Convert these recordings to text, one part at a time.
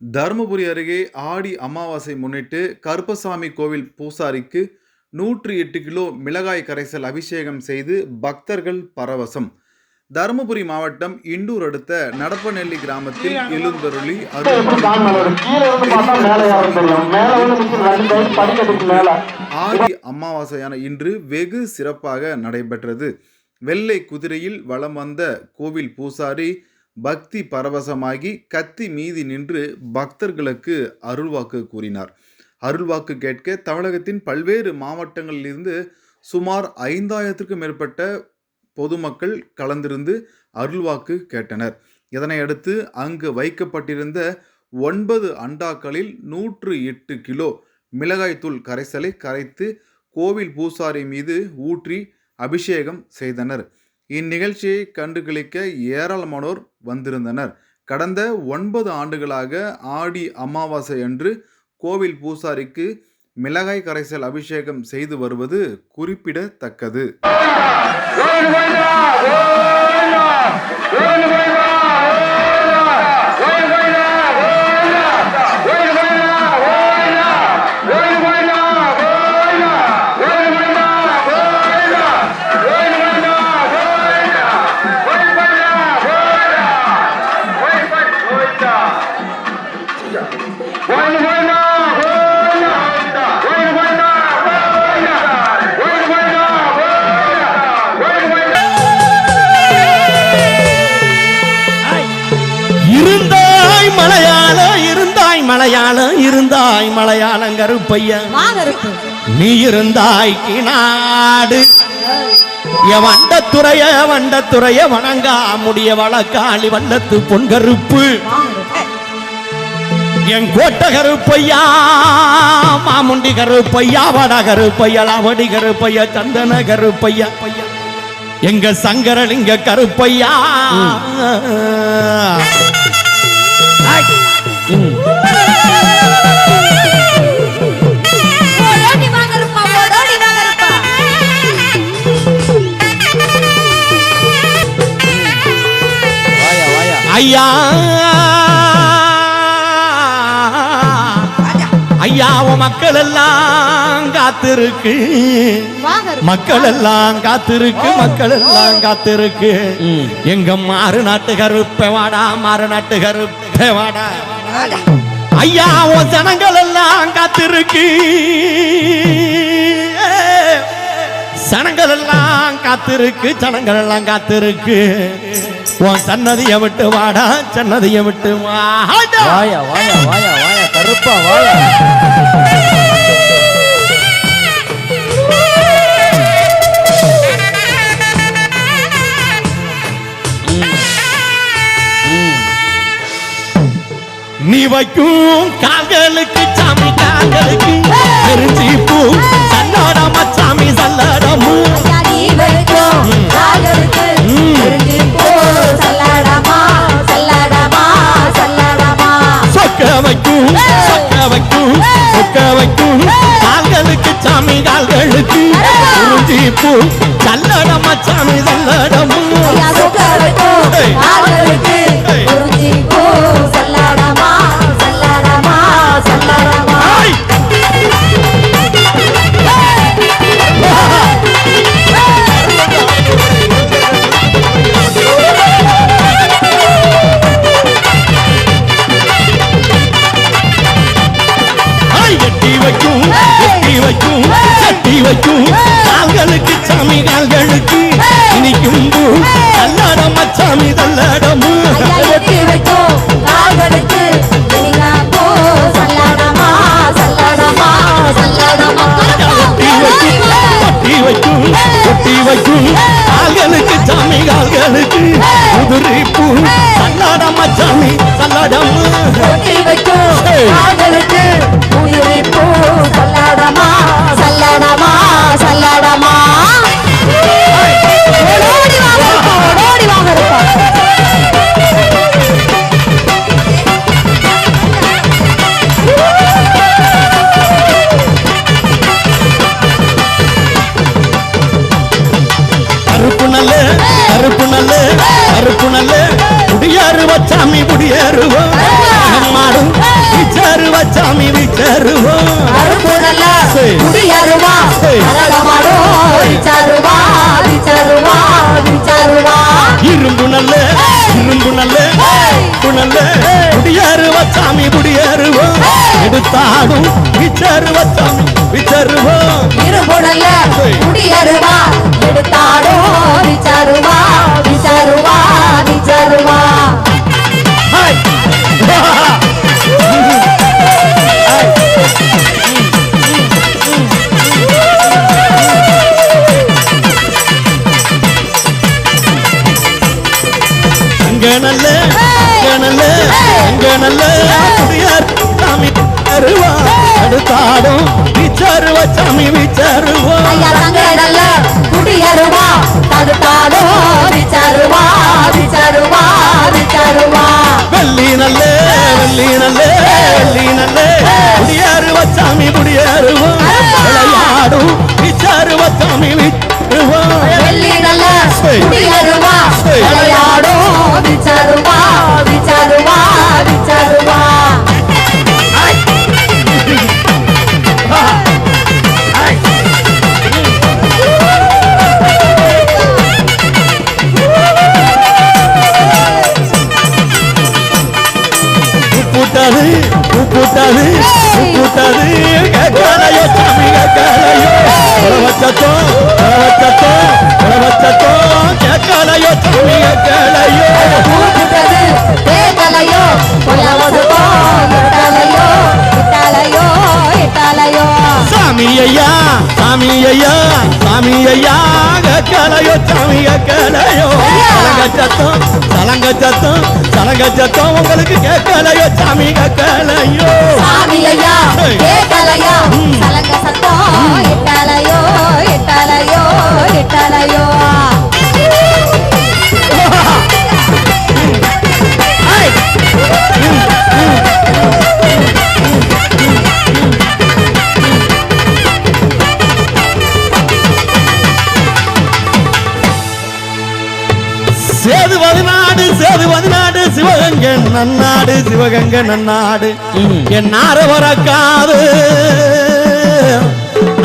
தருமபுரி அருகே ஆடி அமாவாசை முன்னிட்டு கருப்பசாமி கோவில் பூசாரிக்கு நூற்றி எட்டு கிலோ மிளகாய் கரைசல் அபிஷேகம் செய்து பக்தர்கள் பரவசம். தருமபுரி மாவட்டம் இண்டூர் அடுத்த நடப்பநெல்லி கிராமத்தில் எழுந்தருளி ஆடி அமாவாசையான இன்று வெகு சிறப்பாக நடைபெற்றது. வெள்ளை குதிரையில் வலம் வந்த கோவில் பூசாரி பக்தி பரவசமாகி கத்தி மீதி நின்று பக்தர்களுக்கு அருள்வாக்கு கூறினார். அருள்வாக்கு கேட்க தமிழகத்தின் பல்வேறு மாவட்டங்களிலிருந்து சுமார் ஐந்தாயிரத்திற்கும் மேற்பட்ட பொதுமக்கள் கலந்திருந்து அருள்வாக்கு கேட்டனர். இதனையடுத்து அங்கு வைக்கப்பட்டிருந்த ஒன்பது அண்டாக்களில் நூற்று எட்டு கிலோ மிளகாய்த்தூள் கரைசலை கரைத்து கோவில் பூசாரி மீது ஊற்றி அபிஷேகம் செய்தனர். இந்நிகழ்ச்சியை கண்டுகளிக்க ஏராளமானோர் வந்திருந்தனர். கடந்த ஒன்பது ஆண்டுகளாக ஆடி அமாவாசை அன்று கோவில் பூசாரிக்கு மிளகாய் கரைசல் அபிஷேகம் செய்து வருவது குறிப்பிடத்தக்கது. மலையாளம் இருந்தாய் மலையாளம் கருப்பையா. நீ இருந்தாய் கிநாடு. என் வண்டத்துறைய வண்டத்துறைய வணங்கா முடிய வழக்காளி வண்டத்து பொன்கருப்பு என் கோட்ட கருப்பையா மாமுண்டி கருப்பையா வட கருப்பையா லாவடி கருப்பையா சந்தன கருப்பையா. எங்க சங்கரலிங்க கருப்பையா. ஐயா. ஐயா உன் மக்கள் எல்லாம் காத்திருக்கு. மக்கள் எல்லாம் காத்திருக்கு மக்கள் எல்லாம் காத்திருக்கு எங்க மாறு நாட்டு கருப்பை வாடா மாறு நாட்டு கருப்பை வாடா. ஐயா உன் ஜனங்கள் எல்லாம் காத்திருக்கு. சனங்கள் எல்லாம் காத்திருக்கு ஜனங்கள் எல்லாம் காத்திருக்கு. உன் சன்னதியை விட்டு வாடா சன்னதியை விட்டு வாடா வாயா வாயா வாயா வாயா கருப்பா வாயா. நீ வைக்கும் கால்களுக்கு சாமி கால்களுக்கு தெரிஞ்சி பூ சல்லாடமா சாமி சல்லாடமு. சொக்க வைக்கும் சொக்க வைக்கும் சொக்க வைக்கும் கால்களுக்கு சாமி கால்களுக்கு தெரிஞ்சி பூ சல்லாடமா. சாமி சல்லாடமு தெரிஞ்சு போ விச்சருவா விச்சருவா இரும்பு நல்ல இரும்பு நல்ல இரும்பு நல்ல. குடியாரு வச்சாமி குடியாருவோம். எடுத்தாடும் விச்சரு வச்சாமி விச்சருவோம் அங்க நல்ல அங்க நல்ல அங்க நல்ல குடியார் சாமி அருவா. அடுத்தாடும் விச்சருவ சாமி விச்சருவா. தங்கடல்ல குடியருவா. தடுத்தாடோ விச்சருவா விச்சருவா விச்சருவா. வெள்ளி நல்ல வெள்ளி நல்ல வெள்ளி நல்ல. குடியாரு வச்சாமி குடியாருவா. விளையாடும் விச்சாரு வச்சாமி விச்சுவா சாமி ஐயா சாமி ஐயா சாமி ஐயா கேட்கலையோ சாமி கேட்கலையோ சலங்க சத்தம் சலங்க சத்தம் சலங்க சத்தம் உங்களுக்கு கேட்கலையோ சாமி கேட்கலையோ சாமி ஐயா கேட்கலையா சலங்க சத்தம் இட்டாலையோ இட்டாலையோ இட்டாலையோ நன்னாடு சிவகங்கை நன்னாடு. என் நார வரக்காது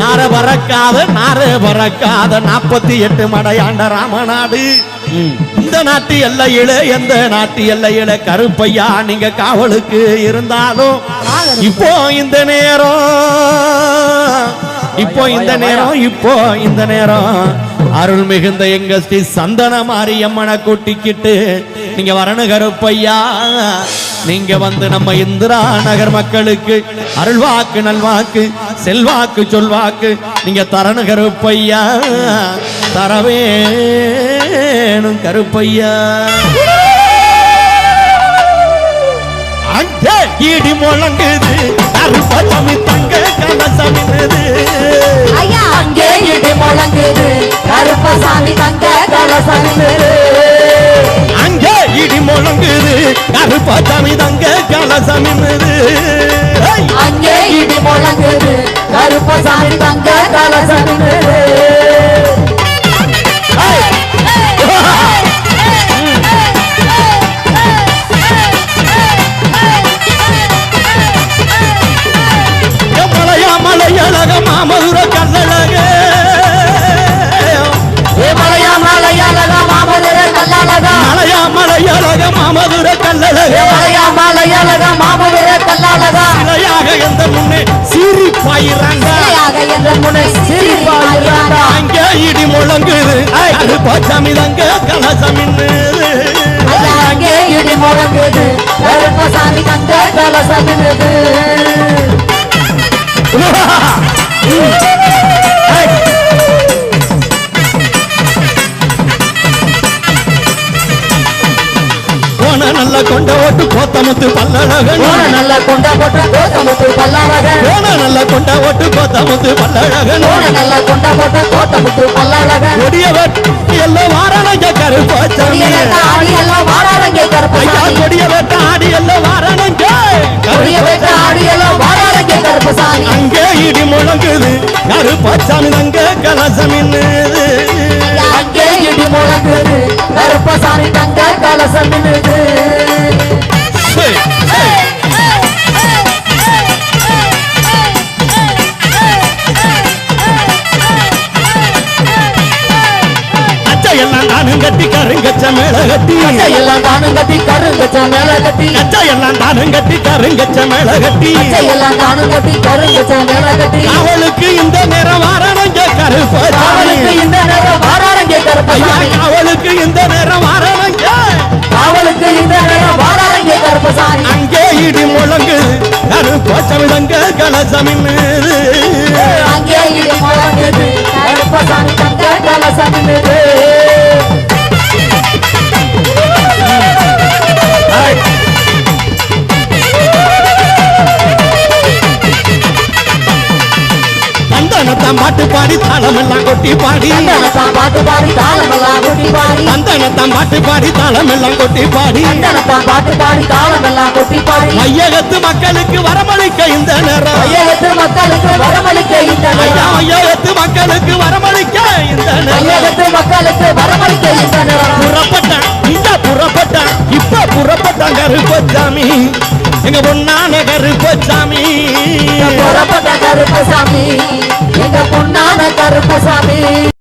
நார பறக்காத நார பறக்காத. நாற்பத்தி எட்டு மடையாண்ட ராமநாடு. இந்த நாட்டு எல்லையில எந்த நாட்டு எல்லையில கருப்பையா நீங்க காவலுக்கு இருந்தாலும் இப்போ இந்த நேரம் இப்போ இந்த நேரம் இப்போ இந்த நேரம். அருள் மிகுந்த எங்க ஸ்ரீ சந்தன மாரியம்மனை கூட்டிக்கிட்டு நீங்க வரணும் கருப்பையா. நீங்க வந்து நம்ம இந்திரா நகர் மக்களுக்கு அருள்வாக்கு நல்வாக்கு செல்வாக்கு சொல்வாக்கு நீங்க தரணும் கருப்பையா. தரவேணும் கருப்பையா. அங்கே இடி முழங்குது கருப்பசாமி தங்க கலசமினது ஐயா அங்கே இடி முழங்குது கருப்பசாமி தங்க கலசமினது இடி முழங்குது. கருப்பசாமி தங்க கலசமினது அங்கே இடி முழங்குது. அங்கே இடி முழங்குது கருப்பசாமி தங்க கலசமின்னு. அங்கே இடி முழங்குது கருப்பசாமி தங்க கலசமிது கொண்ட ஓட்டு கோத்தமுத்து பல்லழகன். போன நல்ல கொண்ட போட்ட கோத்தமுத்து பல்லழகன். போன நல்ல கொண்ட ஓட்டு கோத்தமுத்து பல்லழகன். போன நல்ல கொண்ட போட்ட கோத்தமுத்து பல்லழகன். கொடிய வெட்டி எல்லாம் வாரணங்க கருப்பாச்சாமி ஆடி எல்லாம் வாராரங்கே ஐயா கருப்பசாமி கொடிய வெட்ட ஆடி எல்லாம் வாரணங்க. கொடிய வெட்ட ஆடி எல்லாம் வாராரங்கே கருப்பசாமி அங்கே இடி முழங்குது கருப்பாச்சாமி தங்க கலசமின்னு ஐயா, அங்கே இடி முழங்குது கருப்பசாமி தங்க கலசமிது சரி, எல்லாம் கட்டி கருங்கச்ச மேல கட்டி. கச்சையெல்லாம் தானும் கட்டி கருங்கச்ச மேல கட்டி. எல்லாம் தானும் கட்டி கருங்கச்ச மேல கட்டி. அவளுக்கு இந்த நேரம் வாரணங்க கருப்பசாமி. காவலுக்கு இந்த நேரம் வாராரங்க ஐயா கருப்பசாமி அவளுக்கு இந்த நேரம் வாரணங்க காவலுக்கு இந்த நேரம் வாராரங்க கருப்பசாமி. அங்கே இடி முழங்கு கருப்பச்சமிழங்க கலசமின்னு. அங்கே இடி முழங்குது கருப்பசாமி தங்க கலசம் பாட்டு பாடி தாளமெல்லாம் கொட்டி பாடி. பாட்டு பாடி தாளமெல்லாம் கொட்டி பாடி. தந்தனத்தான் பாட்டு பாடி தாளமெல்லாம் கொட்டி பாடி. தந்தனத்தான் பாட்டு பாடி தாளமெல்லாம் கொட்டி பாடி. மையகத்து மக்களுக்கு வரமளிக்க இந்த நேரம். மையகத்து மக்களுக்கு வரமளிக்க இந்த நேரம். மையகத்து மக்களுக்கு வரமளிக்க இந்த நேரம். மக்களுக்கு வரமளிக்க இந்த நேரம். புறப்பட்டான் இந்த புறப்பட்டான் இப்ப புறப்பட்டான் கருப்பசாமி. எங்க பொண்ணான கருப்பசாமி. புறப்பட்ட கருப்பசாமி. எங்க பொண்ணான கருப்பசாமி